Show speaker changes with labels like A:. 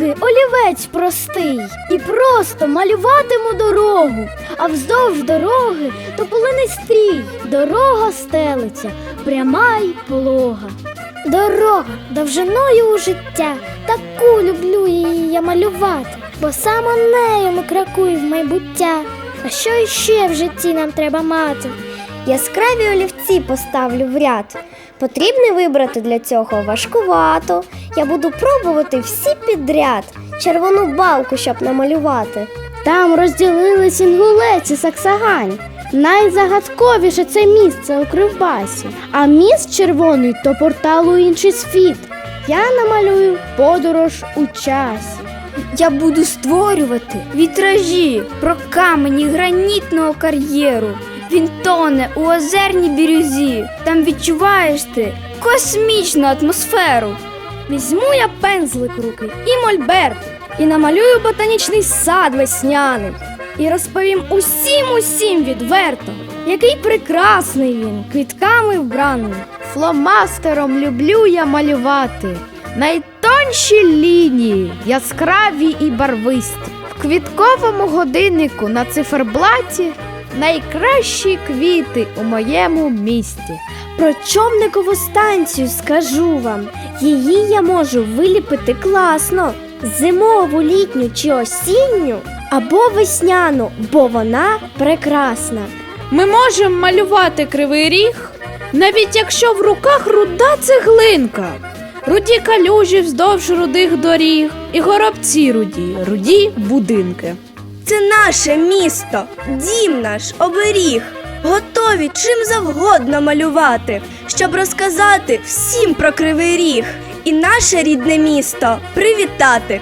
A: руки олівець простий і просто малюватиму дорогу, а вздовж дороги тополиний стрій, дорога стелиться, пряма й полога. Дорога довжиною у життя, таку люблю її я малювати, бо саме нею ми крокуємо в майбуття. А що іще в житті нам треба мати?
B: Яскраві олівці поставлю в ряд. Потрібно вибрати для цього важкувато. Я буду пробувати всі підряд. Червону балку, щоб намалювати.
A: Там розділились інгулець і саксагань. Найзагадковіше це місце у Кривбасі, а міст червоний то портал у інший світ. Я намалюю подорож у часі.
C: Я буду створювати вітражі про камені гранітного кар'єру. Він тоне у озерній бірюзі. Там відчуваєш ти космічну атмосферу.
A: Візьму я пензлик руки і мольберт, і намалюю ботанічний сад весняний, і розповім усім усім відверто, який прекрасний він, квітками вбраний.
D: Фломастером люблю я малювати. Найтонші лінії, яскраві і барвисті. В квітковому годиннику на циферблаті найкращі квіти у моєму місті.
B: Про човникову станцію скажу вам. Її я можу виліпити класно. Зимову, літню чи осінню, або весняну, бо вона прекрасна.
D: Ми можемо малювати кривий ріг, навіть якщо в руках руда цеглинка. Руді калюжі вздовж рудих доріг, і горобці руді, руді будинки.
E: Це наше місто, дім наш, оберіг. Готові чим завгодно малювати, щоб розказати всім про кривий ріг і наше рідне місто привітати.